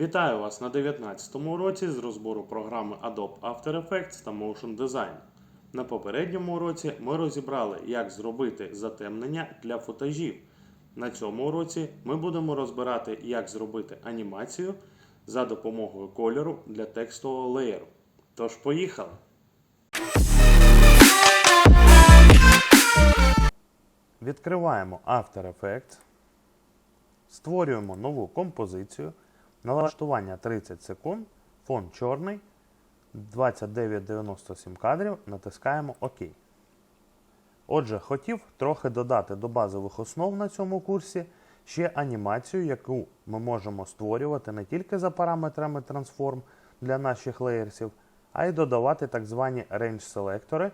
Вітаю вас на 19 уроці з розбору програми Adobe After Effects та Motion Design. На попередньому уроці ми розібрали, як зробити затемнення для футажів. На цьому уроці ми будемо розбирати, як зробити анімацію за допомогою кольору для текстового леєру. Тож поїхали! Відкриваємо After Effects. Створюємо нову композицію. Налаштування 30 секунд. Фон чорний. 2997 кадрів. Натискаємо ОК. Отже, хотів трохи додати до базових основ на цьому курсі ще анімацію, яку ми можемо створювати не тільки за параметрами Transform для наших леєрсів, а й додавати так звані range селектори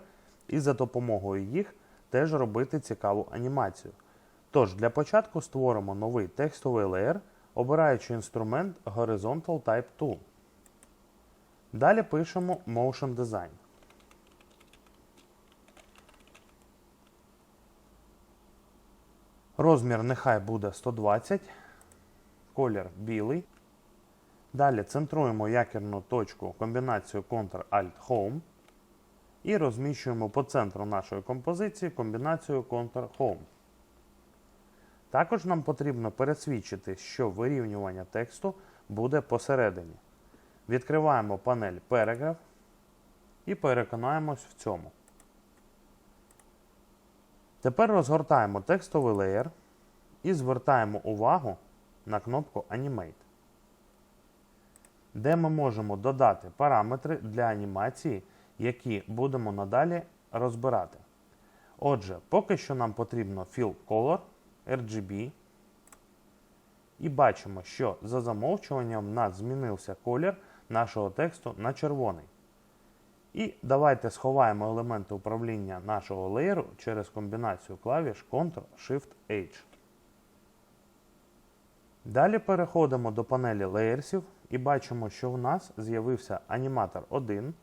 і за допомогою їх теж робити цікаву анімацію. Тож, для початку створимо новий текстовий леєр, обираючи інструмент Horizontal Type Tool. Далі пишемо Motion Design. Розмір нехай буде 120, колір білий. Далі центруємо якірну точку комбінацію Ctrl-Alt-Home і розміщуємо по центру нашої композиції комбінацію Ctrl-Home. Також нам потрібно пересвідчити, що вирівнювання тексту буде посередині. Відкриваємо панель Paragraph і переконаємось в цьому. Тепер розгортаємо текстовий леєр і звертаємо увагу на кнопку Animate, де ми можемо додати параметри для анімації, які будемо надалі розбирати. Отже, поки що нам потрібно Fill Color, RGB. І бачимо, що за замовчуванням в нас змінився колір нашого тексту на червоний. І давайте сховаємо елементи управління нашого леєру через комбінацію клавіш Ctrl-Shift-H. Далі переходимо до панелі леєрсів і бачимо, що в нас з'явився аніматор 1,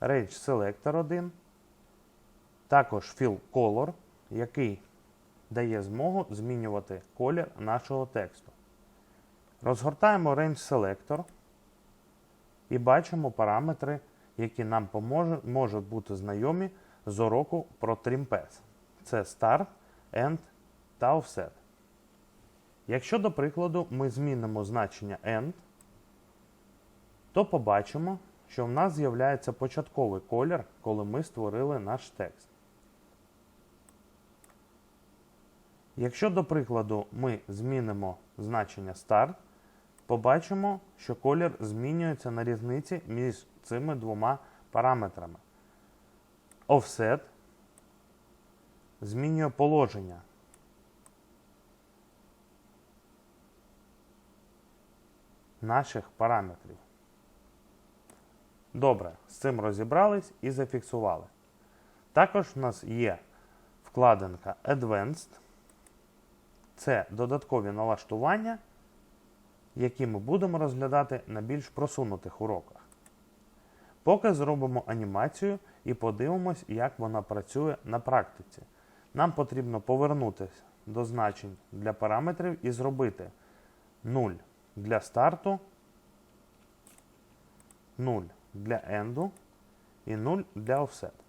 Range Selector 1, також Fill Color, який дає змогу змінювати колір нашого тексту. Розгортаємо Range Selector і бачимо параметри, які нам поможе, можуть бути знайомі з уроку про TrimPath. Це Start, End та Offset. Якщо, до прикладу, ми змінимо значення End, то побачимо, що в нас з'являється початковий колір, коли ми створили наш текст. Якщо, до прикладу, ми змінимо значення Start, побачимо, що колір змінюється на різниці між цими двома параметрами. Offset змінює положення. Наших параметрів. Добре, з цим розібрались і зафіксували. Також в нас є вкладинка Advanced. Це додаткові налаштування, які ми будемо розглядати на більш просунутих уроках. Поки зробимо анімацію і подивимось, як вона працює на практиці. Нам потрібно повернутися до значень для параметрів і зробити 0 для старту, 0 для енду і 0 для offset.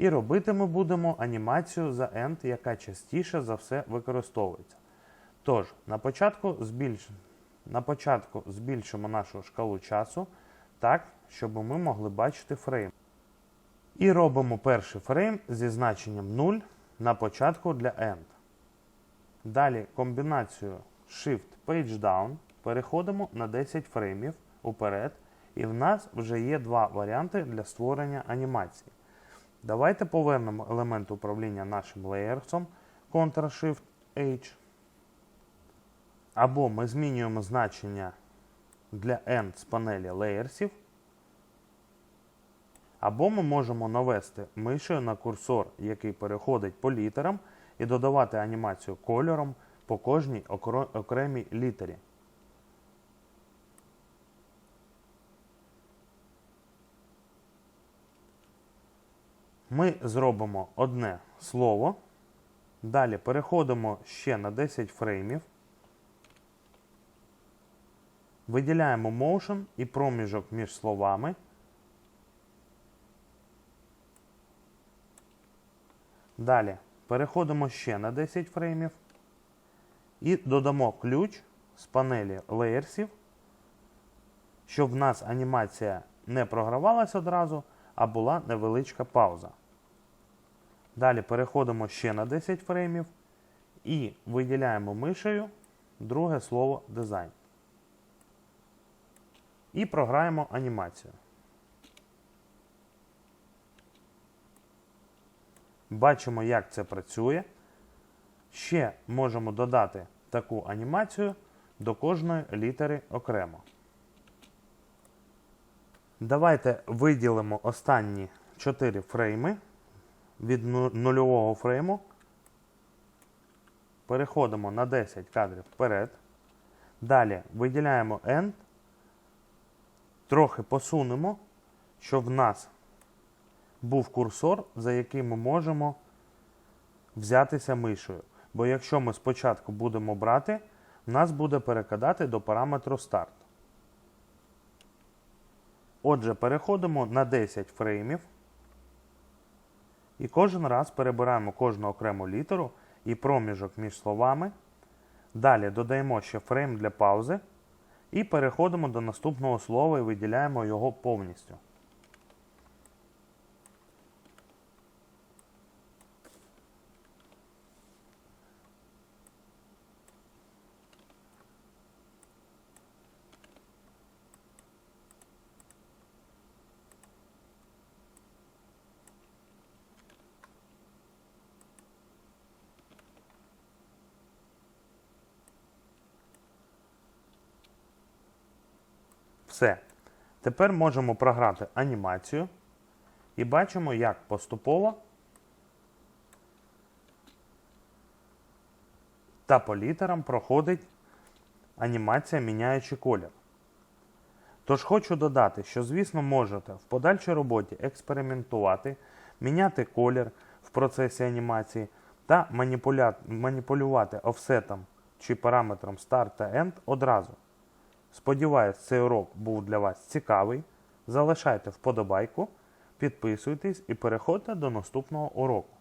І робити ми будемо анімацію за end, яка частіше за все використовується. Тож, на початку, збільш... на початку збільшимо нашу шкалу часу так, щоб ми могли бачити фрейм. І робимо перший фрейм зі значенням 0 на початку для end. Далі комбінацію Shift Page Down переходимо на 10 фреймів уперед, і в нас вже є два варіанти для створення анімації. Давайте повернемо елемент управління нашим леєрсом Ctrl-Shift-H. Або ми змінюємо значення для End з панелі леєрсів. Або ми можемо навести мишею на курсор, який переходить по літерам, і додавати анімацію кольором по кожній окремій літері. Ми зробимо одне слово. Далі переходимо ще на 10 фреймів. Виділяємо motion і проміжок між словами. Далі переходимо ще на 10 фреймів і додамо ключ з панелі леєрсів, щоб в нас анімація не програвалась одразу, а була невеличка пауза. Далі переходимо ще на 10 фреймів і виділяємо мишею друге слово дизайн. І програємо анімацію. Бачимо, як це працює. Ще можемо додати таку анімацію до кожної літери окремо. Давайте виділимо останні 4 фрейми від ну- нульового фрейму. Переходимо на 10 кадрів вперед. Далі виділяємо End. Трохи посунемо, щоб в нас був курсор, за який ми можемо взятися мишею. Бо якщо ми спочатку будемо брати, нас буде перекидати до параметру Start. Отже, переходимо на 10 фреймів. І кожен раз перебираємо кожну окрему літеру і проміжок між словами. Далі додаємо ще фрейм для паузи. І переходимо до наступного слова і виділяємо його повністю. Все. Тепер можемо програти анімацію і бачимо, як поступово та по літерам проходить анімація, міняючи колір. Тож хочу додати, що, звісно, можете в подальшій роботі експериментувати, міняти колір в процесі анімації та маніпулювати офсетом чи параметром Start та End одразу. Сподіваюсь, цей урок був для вас цікавий. Залишайте вподобайку, підписуйтесь і переходьте до наступного уроку.